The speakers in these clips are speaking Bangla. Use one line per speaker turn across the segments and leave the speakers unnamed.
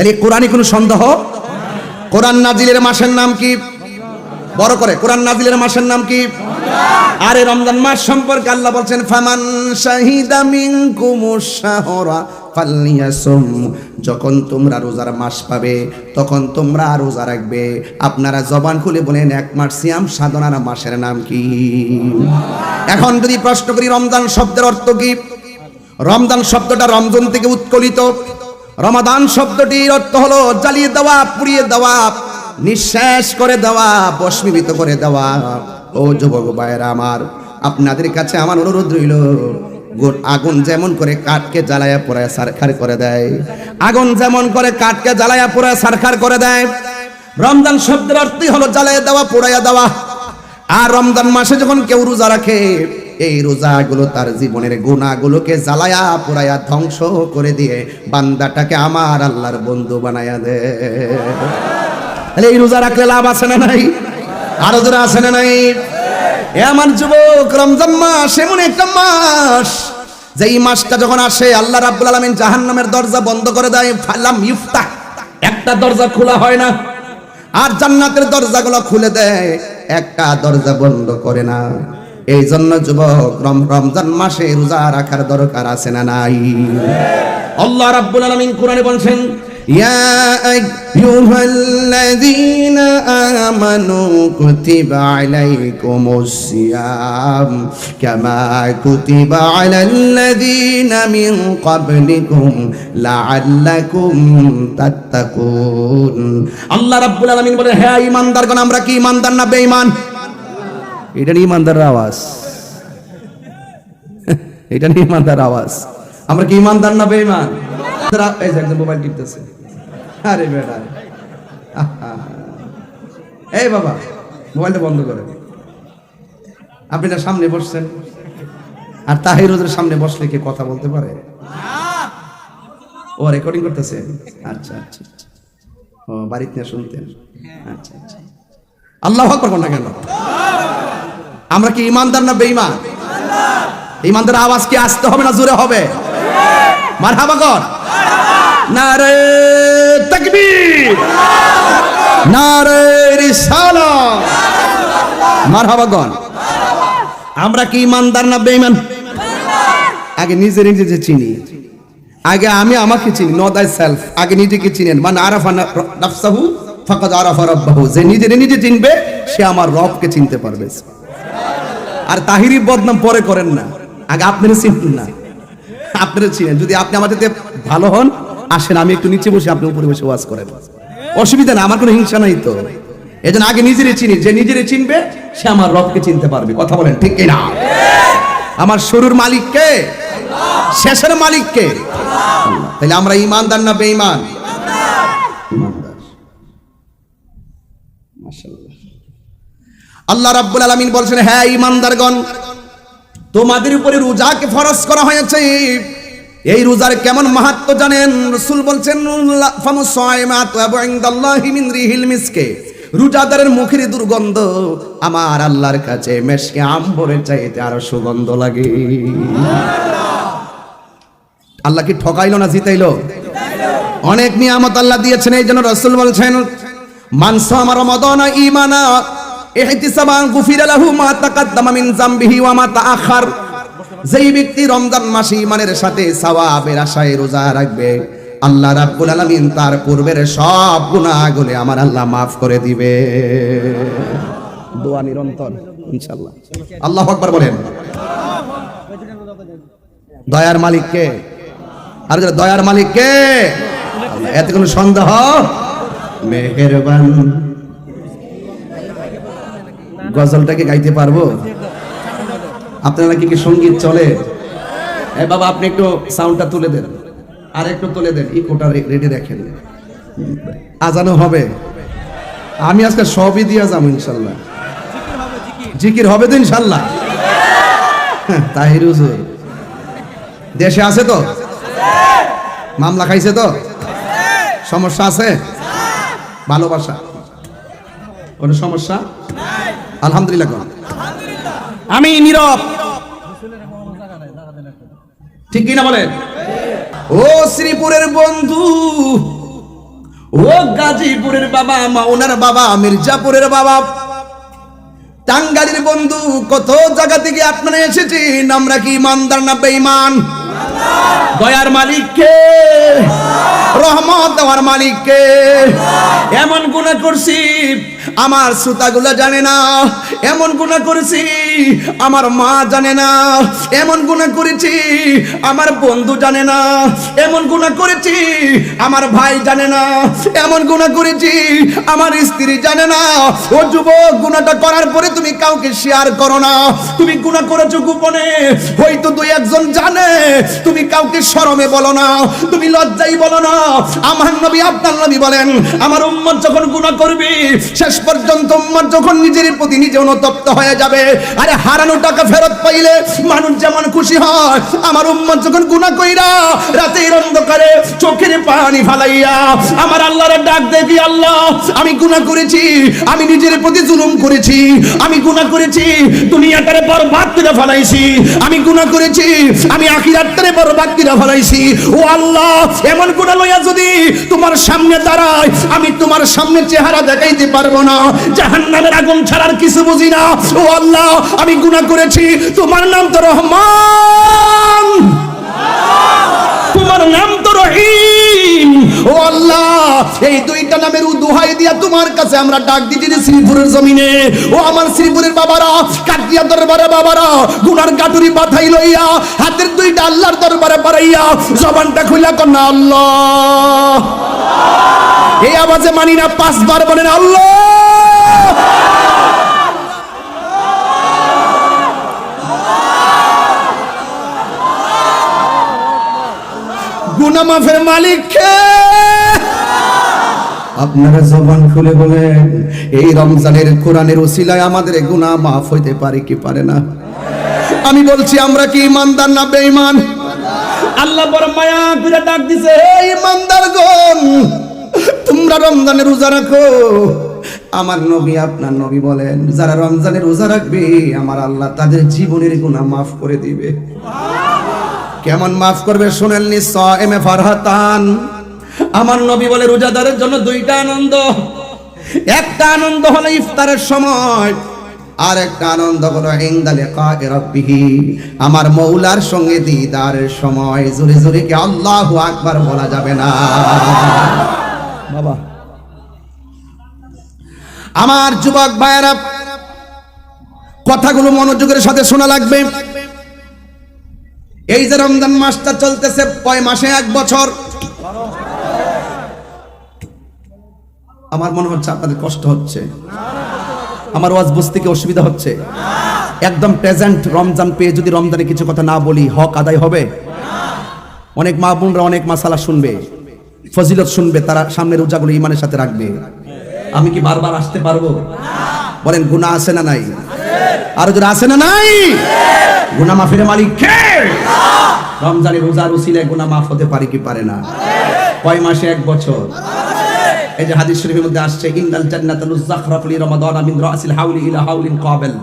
তাহলে কোরআনই কোনো সন্দেহ? কোরআন নাজিলের মাসের নাম কি? বড় করে, কোরআন নাজিলের মাসের নাম কি? আরে রমজান মাস সম্পর্কে আল্লাহ বলছেন, ফামান শাহিদা মিনকুমুশ শাহরা যখন তোমরা রোজার মাস পাবে, তখন তোমরা রোজা রাখবে। আপনারা জবান খুলে বলেন, এক মাস সিয়াম, সাধনার মাসের নাম কি? এখন যদি প্রশ্ন করি, রমজান শব্দের অর্থ কি? রমজান শব্দটা রমজান থেকে উৎকলিত। রমাদান শব্দটির অর্থ হলো জ্বালিয়ে দেওয়া, পুড়িয়ে দেওয়া, নিঃশ্বাস করে দেওয়া বস্মীভূত করে দেওয়া। ও যুবক ভাইয়েরা আমার, আপনাদের কাছে আমার অনুরোধ রইল আগুন যেমন করে কাঠকে জ্বালায়া পোড়ায় সারখার করে দেয়। আগুন যেমন করে কাঠকে জ্বালায়া পোড়ায় সারখার করে দেয়। রমজান শব্দের অর্থই হলো জ্বালায়া দেওয়া পোড়াইয়া দেওয়া। আর রমজান মাসে যখন কেউ রোজা রাখে এই রোজাগুলো তার জীবনের গুণাগুলোকে জ্বালায়া পুরায়া ধ্বংস করে দিয়ে বান্দাটাকে আমার আল্লাহর বন্ধু বানায়া দে। এই রোজা রাখলে লাভ আছে না নাই? আরও জোরে আছে না নাই? এ আমার যুবক, রমজান মাস এমন একটা মাস যে এই মাসটা যখন আসে, আল্লাহ রাব্বুল আলামিন জাহান্নামের দরজা বন্ধ করে দেয়, ফালাম ইফতাহ। একটা দরজা খোলা হয় না, আর জান্নাতের দরজাগুলো খুলে দেয়, একটা দরজা বন্ধ করে না। এই জন্য যুবক রম- রমজান মাসে রোজা রাখার দরকার আছে না নাই? আল্লাহ রাব্বুল আলামিন কোরআনে বলছেন ইয়া আইয়ুহাল্লাযীনা আমানু কুতিবা আলাইকুমুস সিয়াম কামা কুতিবা আলাল্লাযীনা মিন ক্বাবলিকুম লাআল্লাকুম তাত্তাকুন। আল্লাহ রাব্বুল আলামিন বলে হে ঈমানদারগণ আমরা কি ঈমানদার না বেঈমান? এটা নিয়ে ইমানদারের আওয়াজ। এটা নিয়ে ইমানদার আওয়াজ। আমরা কি ইমানদার না বেঈমান? এই যে মোবাইল টিপতেছে। আরে বেটা। এই বাবা, মোবাইলটা বন্ধ করে আপনি না সামনে বসছেন? আর তাহিরুদের সামনে বসলে কি কথা বলতে পারে? ও রেকর্ডিং করতেছে? আচ্ছা আচ্ছা আচ্ছা। ও বাড়িতে শুনতেন? আচ্ছা আচ্ছা। আল্লাহ করব না কেন? আমরা কি ইমানদার না বেঈমান? ইমানদার আওয়াজ কি আসতে হবে না জোরে হবে? মারহাবা কর। নারে তাকবীর। নারে রিসালাত মারহাবা কর। আমরা কি ইমানদার না বেঈমান? আগে নিজে নিজে চিনি। আগে আমি আমাকে চিনি নো দাই সেলফ আগে নিজেকে চিনেন। মানে আরাফা নাফসাহু ফাকাদ আরাফা রাব্বাহু, যে নিজে নিজে চিনবে, সে আমার রবকে চিনতে পারবে। আর তাহিরি বদনাম পরে করেন না। আগে আপনারা চিনেন না। আপনারা চিনেন। যদি আপনি আমাদের থেকে ভালো হন, আসেন, আমি একটু নিচে বসে আপনি উপরে বসে ওয়াজ করেন। অসুবিধা না, আমার কোনো হিংসা নাই তো। এই জন্য আগে নিজেরে চিনি। যে নিজেরে চিনবে, সে আমার রবকে চিনতে পারবে। কথা বলেন ঠিক কিনা? আমার শুরুর মালিক কে? শেষের মালিক কে? আল্লাহ। তাহলে আমরা ইমানদার না বেঈমান ইমানদার মাশাআল্লাহ আল্লাহ রাব্বুল আলামিন বলছেন হ্যাঁ ইমানদারগণ তোমাদের উপরে রোজাকে ফরজ করা হয়েছে। এই রোজার কেমন মাহাত্ম জানেন? রাসূল বলছেন রোজাদারের মুখের দুর্গন্ধ আমার আল্লাহর কাছে মেশকে আম্বরের চাইতে আরও সুগন্ধ লাগে। আল্লাহ কি ঠকাইলো না জিতাইলো? অনেক নিয়ামত আল্লাহ দিয়েছেন, এই জন্য রসুল বলছেন মানস আমার রমাদান ইমানা ইহতিসাবান গুফিরা লাহু মা তাকাদ্দামা মিন জামবিহি ওয়া মা তাআখার। যেই ব্যক্তি রমজান মাসে ইমানের সাথে সওয়াবের আশায় রোজা রাখবে, আল্লাহ রাব্বুল আলামিন তার পূর্বের সব গুনাহগুলো আমার আল্লাহ মাফ করে দিবে। দোয়া নিরন্তর, ইনশাআল্লাহ। আল্লাহু আকবার বলেন। দয়ার মালিক কে? আর যারা দয়ার মালিক কে? এতে কোনো সন্দেহ? মেহেরবান। গজলটাকে গাইতে পারব? আপনারা কি কি সংগীত চলে? এ বাবা আপনি একটু সাউন্ডটা তুলে দেন। আর একটু তুলে দেন ইকোটা রেডি রাখেন আজানো হবে। আমি আজকে সবই দিয়ে যাব ইনশাল্লাহ। জিকির হবে তো ইনশাল্লাহ। হ্যাঁ, তাহির হুজুর। দেশে আছে তো? মামলা খাইছে তো? সমস্যা আছে? ভালোবাসা। কোনো সমস্যা? আলহামদুলিল্লাহ আমি নীরব। ঠিক কিনা বলে ও শ্রীপুরের বন্ধু ও গাজীপুরের বাবা মাওনার বাবা মির্জাপুরের বাবা। টাঙ্গালির বন্ধু, কত জায়গা থেকে আপনারা এসেছেন? আমরা কি ইমানদার না বেঈমান? দয়ার মালিককে, রহমত দেওয়ার মালিককে, এমন গুণা করছি আমার শ্রোতাগুলো জানে না, এমন গুণা করেছি, আমার মা জানে না, এমন গুণা করেছি, আমার বন্ধু জানে না, এমন গুণা করেছি, আমার ভাই জানে না, এমন গুণা করেছি, আমার স্ত্রী জানে না। ও যুবক, গুণাটা করার পরে তুমি কাউকে শেয়ার করো না। তুমি গুণা করেছ গোপনে, হয়তো দুই একজন জানে, তুমি কাউকে শরমে বলো না, তুমি লজ্জাই বলো না। আমার নবী, আপনার নবী বলেন, আমার উম্মত যখন গুনাহ করবে শেষ পর্যন্ত উম্মত যখন নিজের প্রতি নিজে অনুতপ্ত হয়ে যাবে, আরে হারানো টাকা ফেরত পাইলে মানুষ যেমন খুশি হয়, আমার উম্মত যখন গুনাহ কইরা রাতের অন্ধকারে চোখের পানি ফালাইয়া আমার আল্লাহর ডাক দেখি আল্লাহ, আমি গুনাহ করেছি, আমি নিজের প্রতি জুলুম করেছি, আমি গুনাহ করেছি, দুনিয়াটারে বরবাদ করে ফেলাইছি, আমি গুনাহ করেছি, আমি আখিরাতটারে বরবাদ করে ফেলাইছি। ও আল্লাহ, এমন গুনাহ লইয়া যদি তোমার সামনে দাঁড়ায়, আমি তোমার সামনে চেহারা দেখাইতে পারব না। জাহান্নামের আগুন ছাড়ার কিছু বুঝি না। ও আল্লাহ, আমি গুনাহ করেছি। তোমার নাম তো রহমান। তোমার নাম তো রহিম। ও আল্লাহ, এই দুইটা নামের দোহাই দিয়া তোমার কাছে আমরা ডাক দিতে শ্রীপুরের জমিনে। ও আমার শ্রীপুরের বাবারা, কাটিয়া দরবারে বাবারা, গুনার গাটুরি বাথাই লইয়া, হাতের দুইটা আল্লাহর দরবারে বাড়াইয়া, জবানটা খুইলা কন্যা আল্লাহ। এই আওয়াজে মানি না, পাঁচবার বলেন আল্লাহ। গুনা মাফের মালিক কে আপনারা জবান খুলে বলেন। এই রমজানের কোরআনের ওসিলায় আমাদের গুনাহ মাফ হইতে পারে কি পারে না? আমি বলছি আমরা কি ইমানদার না বেঈমান? আল্লাহ বড় মায়া করে ডাক দিছে হে ইমানদার ইমানদারগণ তোমরা রমজানের রোজা রাখো। আমার নবী আপনার নবী বলেন যারা রমজানের রোজা রাখবে আমার আল্লাহ তাদের জীবনের গুনাহ মাফ করে দিবে। কেমন মাফ করবে শুনেননি এম এ ফারহাতান। আমার নবী বলে, রোজাদারের জন্য দুইটা আনন্দ। একটা আনন্দ হলো ইফতারের সময়, আর একটা আনন্দ হলো ইংদালে রাব্বিহি। আমার মৌলার সঙ্গে দিদারের সময় জোরে জোরে কি আল্লাহু আকবার বলা যাবে না। বাবা। আমার যুবক ভাইয়েরা, কথাগুলো মনোযোগের সাথে শোনা লাগবে। এই যে রমজান মাসটা চলতেছে, কয় মাসে? এক বছর। আমার মনে হচ্ছে আপনাদের কষ্ট হচ্ছে। আমার ওয়াজ বুঝতে কি অসুবিধা হচ্ছে? একদম প্রেজেন্ট রমজান পেয়ে যদি রমজানে কিছু কথা না বলি, হক আদায় হবে? অনেক মা বোনরা অনেক মাসালা শুনবে, ফজিলত শুনবে, তারা সামনের রোজাগুলো ইমানের সাথে রাখবে। আমি কি বারবার আসতে পারব? বলেন গুণা আছে না নাই? আরও যদি আছে না নাই? গুনা মাফের মালিক কে? রমজানে রোজার উসিলে গুনা মাফ হতে পারে কি পারে না? কয় মাসে? এক বছর। এই যে হাদিস শরীফের মধ্যে আসছে, ইন্নাল জান্নাতাল জাখরাফ লি রমাদান মিন রাসিল হাউলি ইলা হাউলিন কাবিল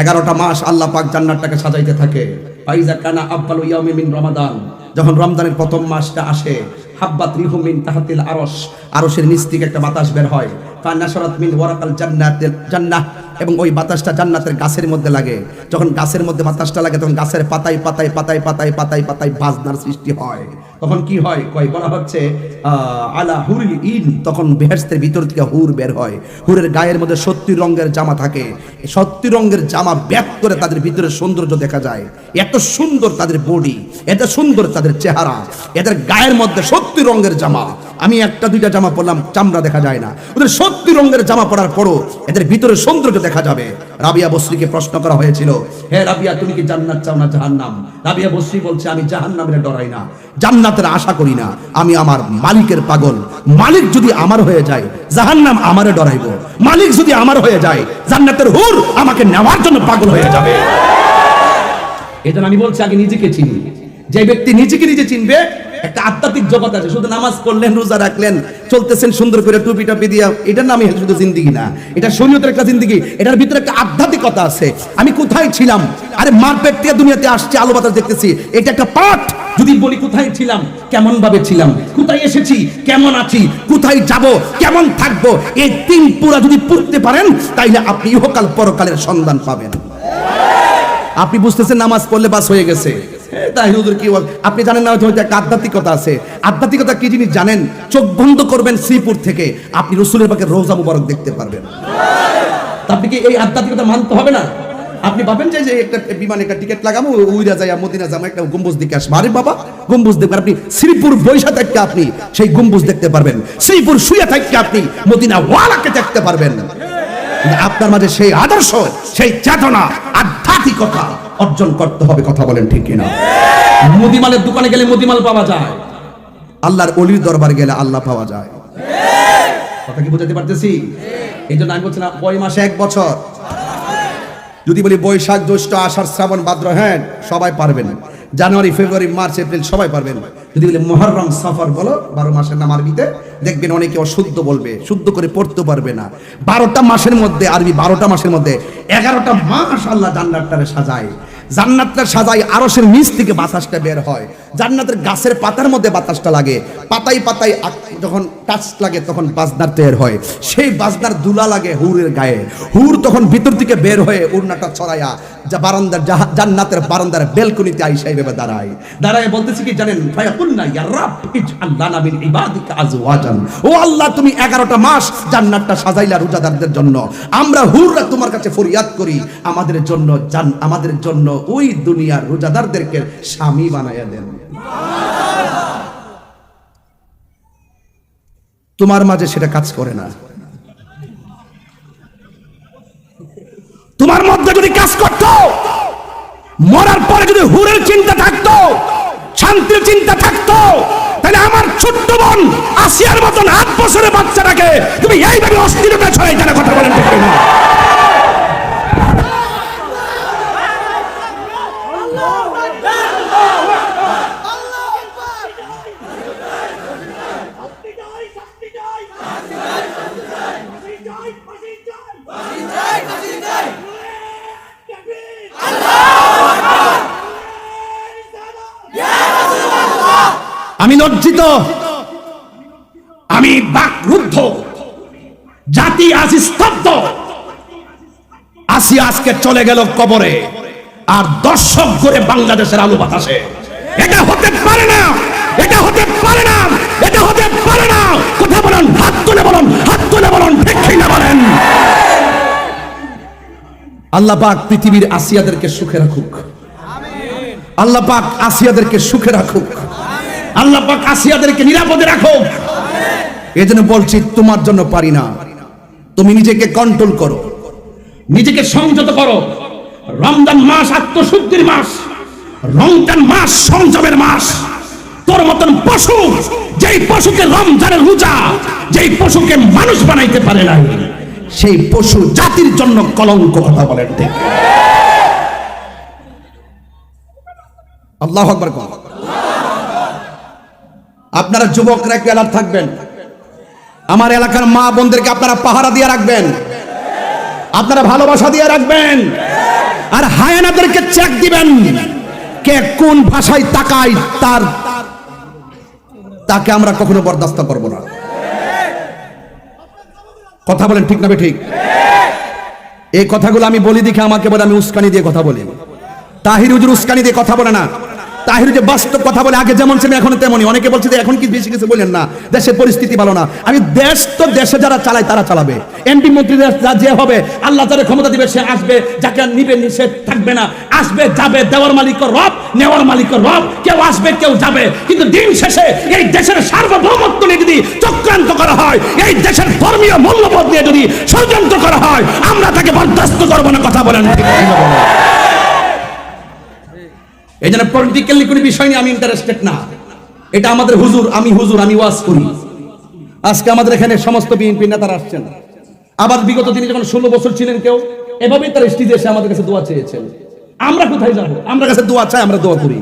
11টা মাস আল্লাহ পাক জান্নাতটাকে সাজাইতে থাকে। ফাইজা কানা আব্বালু ইয়াউমি মিন রমাদান। যখন রমজানের প্রথম মাসটা আসে, হাব্বাত রিহু মিন তাহাতিল আরশ। আরশের নিচ থেকে একটা বাতাস বের হয়। মিন ওয়ারাকাল জান্নাহ, এবং ওই বাতাসটা জান্নাতের গাছের মধ্যে লাগে। যখন গাছের মধ্যে বাতাসটা লাগে, তখন গাছের পাতায় পাতায় পাতায় পাতায় পাতায় পাতায় বাজনার সৃষ্টি হয়। তখন কি হয়? কয়, বলা হচ্ছে আলা হুরিল ইন। তখন বেহেস্তের ভিতর থেকে হুর বের হয়। হুরের গায়ের মধ্যে সত্যি রঙের জামা থাকে। সত্যি রঙের জামা ব্যাক করে তাদের ভিতরে সৌন্দর্য দেখা যায়। এত সুন্দর তাদের বডি, এত সুন্দর তাদের চেহারা, এদের গায়ের মধ্যে সত্যি রঙের জামা। আমি একটা, দুইটা জামা পরলাম, চামড়া দেখা যায় না। ওদের সত্যি রঙের জামা পরার পরও এদের ভিতরে সৌন্দর্য দেখা যাবে। রাবিয়া বসরিকে প্রশ্ন করা হয়েছিল, হে রাবিয়া, তুমি কি জান্নাত চাও না জাহান্নাম? রাবিয়া বসরি বলছে, আমি জাহান্নামের ডরাই না। জান্নাতের আশা করি না। আমি আমার মালিকের পাগল। মালিক যদি আমার হয়ে যায়, জাহান্নাম আমারে ডরাইব। মালিক যদি আমার হয়ে যায়, জান্নাতের হুর আমাকে নেওয়ার জন্য পাগল হয়ে যাবে। এই জন্য আমি বলছি, আগে নিজেকে চিনি। যে ব্যক্তি নিজেকে নিজে চিনবে একটা আধ্যাত্মিক জগৎ আছে, শুধু নামাজ পড়লেন, রোজা রাখলেন, চলতেছেন সুন্দর করে টুপি টাপি দিয়া। এটার নামই শুধু জিন্দিগি না, এটা শরীয়তের একটা জিন্দিগি, এটার ভিতরে একটা আধ্যাত্মিকতা আছে। আমি কোথায় ছিলাম? আরে মারপেট থেকে দুনিয়াতে আসছে, আলো বাতাস দেখতেছি। এটা একটা পাঠ। যদি বলি কোথায় ছিলাম কেমন ভাবে ছিলাম? কোথায় এসেছি? কেমন আছি? কোথায় যাব? কেমন থাকব? এই তিন পুরা যদি পড়তে পারেন, তাইলে আপনি ইহকাল পরকালের সন্ধান পাবেন। আপনি বুঝতেছেন নামাজ পড়লে বাস হয়ে গেছে। তাই হুজুর কি আপনি জানেন না হয়তো একটা আধ্যাত্মিকতা আছে। আধ্যাত্মিকতা কি জিনিস জানেন? চোখ বন্ধ করবেন শ্রীপুর থেকে, আপনি রসুলের পাকে রোজা মুবারক দেখতে পারবেন। আপনি কি এই আধ্যাত্মিকতা মানতে হবে না? আপনি ভাবেন যে একটা বিমানে একটা টিকিট লাগাবো, উইরা যাই মদিনা যাব, একটা গম্বুজ দিকে আসব। আরে বাবা, গম্বুজ দেখবেন আপনি শ্রীপুর বৈশা থাকতে আপনি সেই গম্বুজ দেখতে পারবেন। শ্রীপুর শুয়ে থাকতে আপনি মদিনা ওয়ালাকে দেখতে পারবেন। আপনার মাঝে সেই আদর্শ, সেই চেতনা, আধ্যাত্মিকতা অর্জন করতে হবে, কথা বলেন ঠিক কিনা? মুদিমালের দোকানে গেলে মুদিমাল পাওয়া যায়। আল্লাহর অলির দরবার গেলে আল্লাহ পাওয়া যায়। কথা কি বুঝাতে পারতেছি? এই জন্য আমি বলছি না কয় মাসে? এক বছর। যদি বলি বৈশাখ, জ্যৈষ্ঠ, আষাঢ়, শ্রাবণ, ভাদ্র হ্যাঁ সবাই পারবেন। জানুয়ারি, ফেব্রুয়ারি, মার্চ, এপ্রিল, সবাই পারবেন। যদি বলি মহরম, সফর বলো, বারো মাসের নাম আরবিতে দেখবেন অনেকে অশুদ্ধ বলবে, শুদ্ধ করে পড়তে পারবে না। বারোটা মাসের মধ্যে, আরবি বারোটা মাসের মধ্যে, এগারোটা মাস আল্লাহ জান্নাতটারে সাজায়। জান্নাতটা সাজাই আরসের নিচ থেকে বাতাসটা বের হয়। জান্নাতের গাছের পাতার মধ্যে বাতাসটা লাগে। পাতায় পাতায় যখন টাচ লাগে, তখন বাজনার তৈরি হয়। সেই বাজনার দুলা লাগে হুরের গায়ে। হুর তখন ভিতর থেকে বের হয়ে উড়নাটা ছড়াইয়া যা বারান্দার জান্নাতের বারান্দার বেলকুনিতে আইসা এভাবে দাঁড়ায়। দাঁড়ায় বলতেছি কি জানেন? ও আল্লাহ, তুমি 11টা মাস জান্নাতটা সাজাইলা রোজাদারদের জন্য। আমরা হুররা তোমার কাছে ফরিয়াদ করি। আমাদের জন্য জান আমাদের জন্য ওই দুনিয়ার রোজাদারদেরকে স্বামী বানাইয়া দেন। তোমার মাঝে সেটা কাজ করে না। তোমার মধ্যে যদি কাজ করত, মরার পরে যদি হুরের চিন্তা থাকতো, শান্তির চিন্তা থাকতো, তাহলে আমার ছোট্ট বোন আসিয়ার মতন আট বছরের বাচ্চাটাকে তুমি এইভাবে অস্থিরতা ছড়াই কেন কথা বলেন ঠিক না
শাস্তি চাই শাস্তি চাই ফাঁসি চাই ফাঁসি চাই ফাঁসি চাই
আমি লজ্জিত আমি বাকরুদ্ধ জাতি আজ স্তব্ধ। আসি আজকে চলে গেল কবরে, আর দর্শক করে বাংলাদেশের আলু বাতাসে। এটা হতে পারে না, এটা হতে পারে না, এটা হতে পারে না। কথা বলেন, হাত তুলে বলুন, হাত তুলে বলুন, ঠিক না বলেন? আল্লাহ পাক পৃথিবীর আসিয়াদেরকে সুখে রাখুক। আল্লাহ পাক আসিয়াদেরকে সুখে রাখুক। আল্লাহ পাক আসিয়াদেরকে নিরাপদে রাখুক। এই জন্য বলছি, তোমার জন্য পারি না। তুমি নিজেকে কন্ট্রোল করো। নিজেকে সংযত করো। রমজান মাস আত্মশুদ্ধির মাস। রমজান মাস সংযমের মাস। তোর মতন পশু, যেই পশুকে রমজানের রোজা, যেই পশুকে মানুষ বানাইতে পারে না সেই পশু জাতির জন্য কলঙ্ক কথা বলেন ঠিক। আল্লাহ আকবার আপনারা যুবকরা একটু অ্যালার্ট থাকবেন? আমার এলাকার মা বোনদেরকে আপনারা পাহারা দিয়ে রাখবেন। আপনারা ভালোবাসা দিয়ে রাখবেন। আর হায়ানাদেরকে চেক দিবেন। কে কোন ভাষায় তাকায় তার তাকে আমরা কখনো বরদাস্ত করব না। কথা বলেন ঠিক না ঠিক? এই কথাগুলো আমি বলি দেখে আমাকে বলে আমি উস্কানি দিয়ে কথা বলি। তাহির হুজুর উস্কানি দিয়ে কথা বলে না। তাহির যে বাস্তব কথা বলে, আগে যেমন ছিল এখন তেমনই। অনেকে বলছে যে এখন কি বেশি কিছু বলেন না, দেশের পরিস্থিতি ভালো না। আমি দেশ তো দেশে যারা চালায়, তারা চালাবে। এমপি মন্ত্রীরা যা যে হবে, আল্লাহ যারা ক্ষমতা দিবে, সে আসবে। যাকে নিবে সে থাকবে না। আসবে, যাবে, দেওয়ার মালিক রব, নেওয়ার মালিক রব। কেউ আসবে, কেউ যাবে। কিন্তু দিন শেষে এই দেশের সার্বভৌমত্ব নিয়ে যদি চক্রান্ত করা হয়, এই দেশের ধর্মীয় মূল্যবোধ নিয়ে যদি ষড়যন্ত্র করা হয়, আমরা তাকে বরদাস্ত করব না, কথা বলেন ঠিক? এই জন্য পলিটিক্যালি কোনো বিষয় নিয়ে আমি ইন্টারেস্টেড না। এটা আমাদের হুজুর, আমি হুজুর, আমি ওয়াজ করি। আজকে আমাদের এখানে সমস্ত বিএনপি নেতারা আসছেন। আবার বিগত দিনে যখন ষোলো বছর ছিলেন কেউ, এভাবেই তারা স্টেজে এসে আমাদের কাছে দোয়া চেয়েছেন। আমরা কোথায় যাব? আমরা কাছে দোয়া চাই, আমরা দোয়া করি।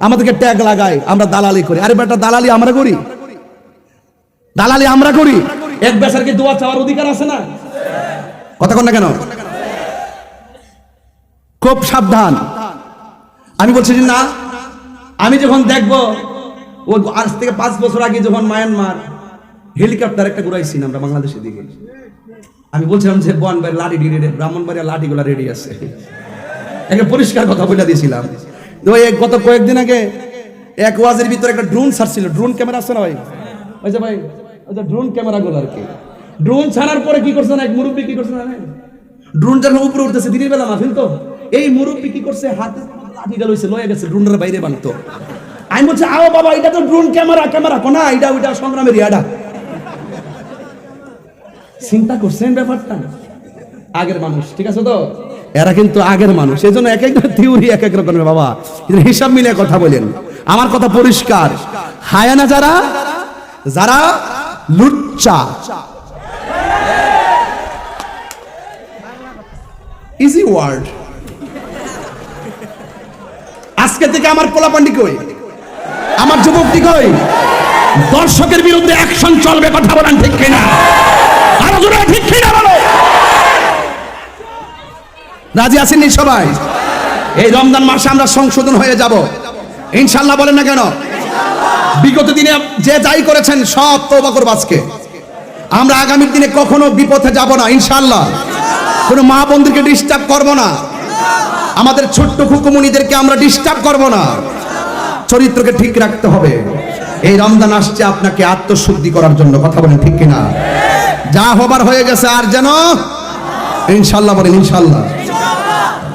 আমাদেরকে ট্যাগ লাগাই আমরা দালালি করি। আরে বেটা, দালালি আমরা করি। দালালি আমরা করি। এক বেচার কি দোয়া চাওয়ার অধিকার আছে না? কথা কন না কেন? খুব সাবধান। আমি বলছি যে না, আমি যখন দেখব, ও আজ থেকে পাঁচ বছর আগে যখন মায়ানমার হেলিকপ্টার একটা ঘুরাইছি আমরা বাংলাদেশের দিকে, আমি বলছিলাম যে বন বাড়ি লাঠি ব্রাহ্মণবাড়িয়া লাঠিগুলা রেডি আছে। একটা পরিষ্কার কথা বলে দিয়েছিলাম। গত কয়েকদিন আগে এক ওয়াজের ভিতরে একটা ড্রোন ছাড়ছিল। ড্রোন ক্যামেরা আছে না ভাই? ওই ভাই যে ড্রোন ক্যামেরা গুলো আর কি। ড্রোন ছাড়ার পরে কি করছে না, এক মুরব্বী কি করছে না ড্রোন যখন উপরে উঠতেছে, দিনের বেলা মাহফিল তো, এই মুরব্বী কি করছে, হাতে লয়ে গেছে ড্রোনের বাইরে বানতো আমি বলছি, আও বাবা, এটা তো ড্রোন, ক্যামেরা ক্যামেরা, কোনা, এটা, ওইটা, সংগ্রামের ইয়াটা চিন্তা করছেন ব্যাপারটা? আগের মানুষ, ঠিক আছে তো? এরা কিন্তু আগের মানুষ এই জন্য এক থিওরি এক এক রকমের, বাবা। হিসাব মিলিয়ে কথা বলেন। আমার কথা পরিষ্কার। হায়ানা যারা যারা লুচ্চা। ইজি ওয়ার্ড আজকে থেকে আমার পোলাপান্ডি কই? আমার যুবকটি কই? দর্শকের বিরুদ্ধে অ্যাকশন চলবে কথা বলেন ঠিক কিনা? আরও জোরে ঠিক কিনা বলো? রাজি আছেন নি সবাই? এই রমজান মাসে আমরা সংশোধন হয়ে যাব। ইনশাল্লাহ বলেন না কেন? বিগত দিনে যে যাই করেছেন, সব তওবা করব আজকে। আমরা আগামীর দিনে কখনো বিপথে যাব না ইনশাল্লাহ কোনো মা বন্ধুকে ডিস্টার্ব করব না। আমাদের ছোট্ট খুকুমনিদেরকে আমরা ডিস্টার্ব করব না। চরিত্রকে ঠিক রাখতে হবে। এই রমজান আসছে আপনাকে আত্মশুদ্ধি করার জন্য কথা বলেন ঠিক কিনা? যা হবার হয়ে গেছে আর যেন ইনশাল্লাহ বলেন ইনশাল্লাহ।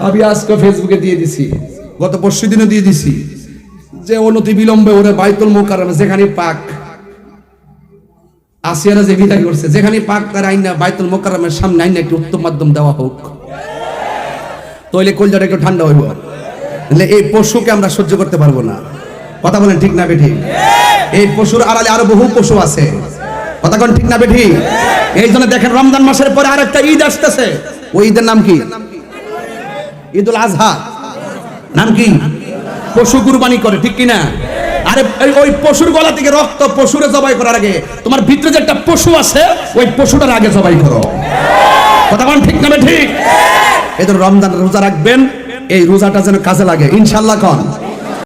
আমি আজকে ফেসবুকে দিয়ে দিছি। গত পরশু দিনও দিয়ে দিছি। যে অনতি বিলম্বে ওরে বাইতুল মোকাররম যেখানে পাক আসিয়ারা যে বিদায় করছে যেখানে পাক তার আইনা বাইতুল মোকাররমের সামনে আইনা একটি উত্তম মাধ্যম দেওয়া হোক। তইলে কলজাটা একটু ঠান্ডা হইব। তাহলে এই পশুকে আমরা সহ্য করতে পারব না। কথা বলেন ঠিক না বেঠি এই পশুর আড়ালে আরও বহু পশু আছে। কথা কোন ঠিক না বেঠি এই জন্য দেখেন রমজান মাসের পরে আরেকটা ঈদ আসতেছে। ওই ঈদের নাম কি? ঈদুল আজহা। নাম কি? পশু কুরবানি করে, ঠিক কিনা? আরে ওই পশুর গলা থেকে রক্ত পশুরে জবাই করার আগে, তোমার ভিতরে যে একটা পশু আছে, ওই পশুটার আগে জবাই করো। কথা বলেন ঠিক না ঠিক? এই রমজান রোজা রাখবেন, এই রোজাটা যেন কাজে লাগে। ইনশাল্লাহ কন।